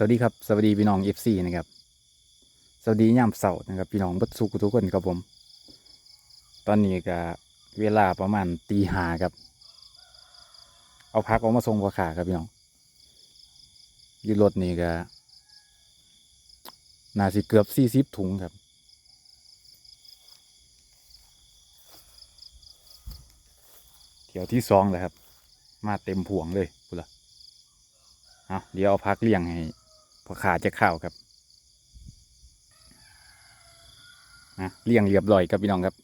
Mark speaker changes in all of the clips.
Speaker 1: สวัสดีครับ สวัสดีพี่น้องเอฟซีนะครับ สวัสดียามเสาร์นะครับ พี่น้องบัดสุขทุกคนครับผม ตอนนี้ก็เวลาประมาณตีหาครับ เอาพักออกมาส่งพ่อขาครับพี่น้องยืรถนี่ก็น่าสิเกือบสี่สิบถุงครับเที่ยวที่สองแล้วครับ มาเต็มพวงเลยพูดละเอาเดี๋ยวเอาพักเลี้ยงให้ พอขาจะเข้าครับนะเลี้ยงเรียบร้อยครับพี่น้องครับ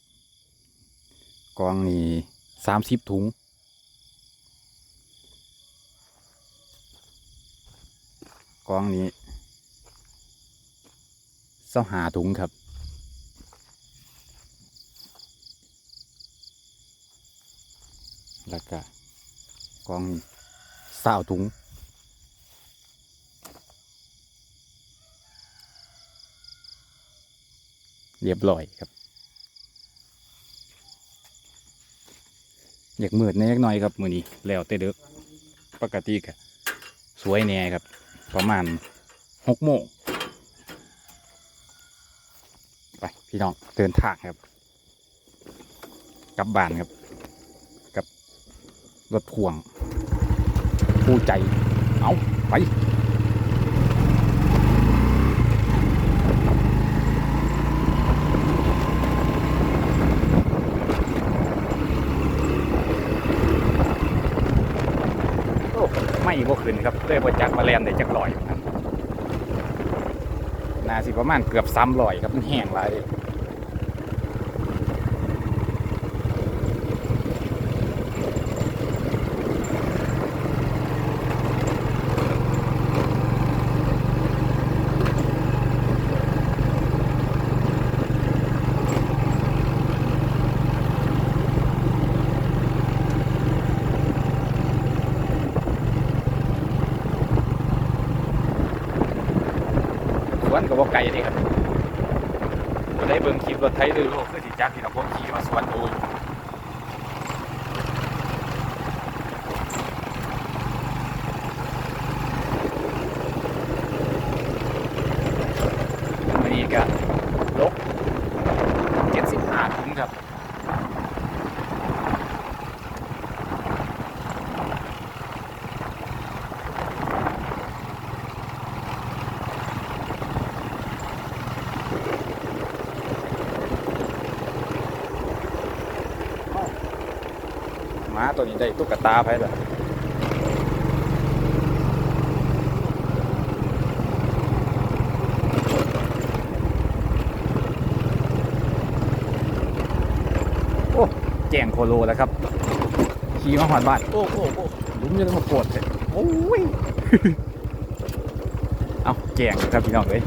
Speaker 1: กองนี่สามสิบถุงกองนี้เส้าหาถุงครับ แล้วก็กองนี้เศร้าถุง เรียบร้อยครับ อยากมืดแน่หน่อยครับมือนี้แล้วแต่เด็กปกติก็สวยแน่ครับ ประมาณหกโมงไปพี่น้องเดินทางครับกลับบ้านครับกับรถพ่วงผู้ใจ เอาไป โอ้ไม่ บ่ขึ้นครับเลยบ่จักมาแลนได้จักลอยครับน่าสิประมาณเกือบซ้ำลอยครับมันแห้งหลาย วนก็บ่ไกลนี่ครับก็ได้เบิ่งคลิปรถไถเรือโลกคือสิจักที่เราผมขี่มาสวนดูอยู่วันนี้ก็ลก75ถุงครับาตัวนี้ได้ตุ๊กตาไปเลยโอ้แจงโคโลแล้วครับ ขี่มาหอนบ้าน โอ้โอ้โอ้ลุ้มจะต้องมาปวดเลยโอ้ย เอาแจงครับพี่น้องเลย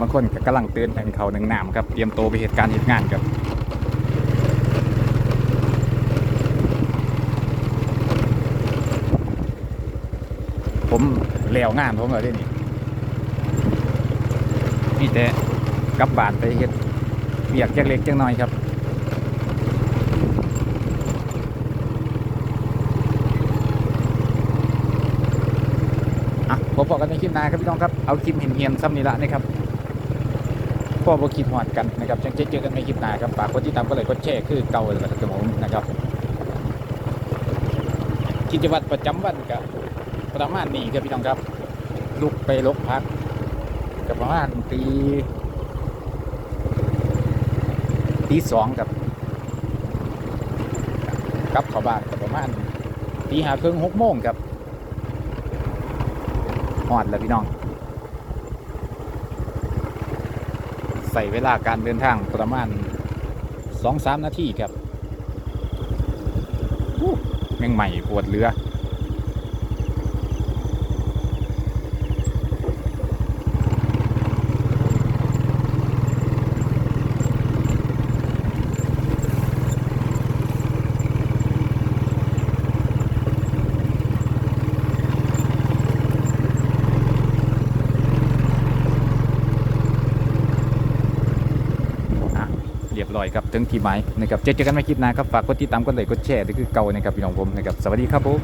Speaker 1: บางคนก็กำลังเตือนทางเขาหนึ่งน้ำครับ เตรียมตัวไปเหตุการณ์เหตุงานครับ ผมแล้วงานผมเลยนี่มีแต่กลับบานไปเฮ็ดเบียกจักเล็กจักน้อยครับอะพบกันในคลิปหน้าครับพี่น้องครับ เอาคลิปเหียนๆซ้ำนี่ละนะครับพ่อบ่คิดหอดกันนะครับจังเจอกันในคลิปหน้าครับฝากกดติดตามก็เลยกดแชร์คือเก่าเลยนะครับผมนะครับกิจวัตรประจำวันกับ ประมาณนี้ครับพี่น้องครับ ลุกไปลกพักกับประมาณตีตีสองกับกลับเข้าบ้านกับประมาณตีหาครึ่งหกโมงครับหอดแล้วพี่น้อง ใส่เวลาการเดินทางประมาณสองสามนาทีครับอู้แม่งใหม่ปวดเรือ เรียบร้อยครับถึงที่หมายนะครับเจอกันใหม่คลิปหน้าครับฝากกดติดตามกดไลค์กดแชร์ด้วยคือเก่านะครับพี่น้องผมนะครับสวัสดีครับผม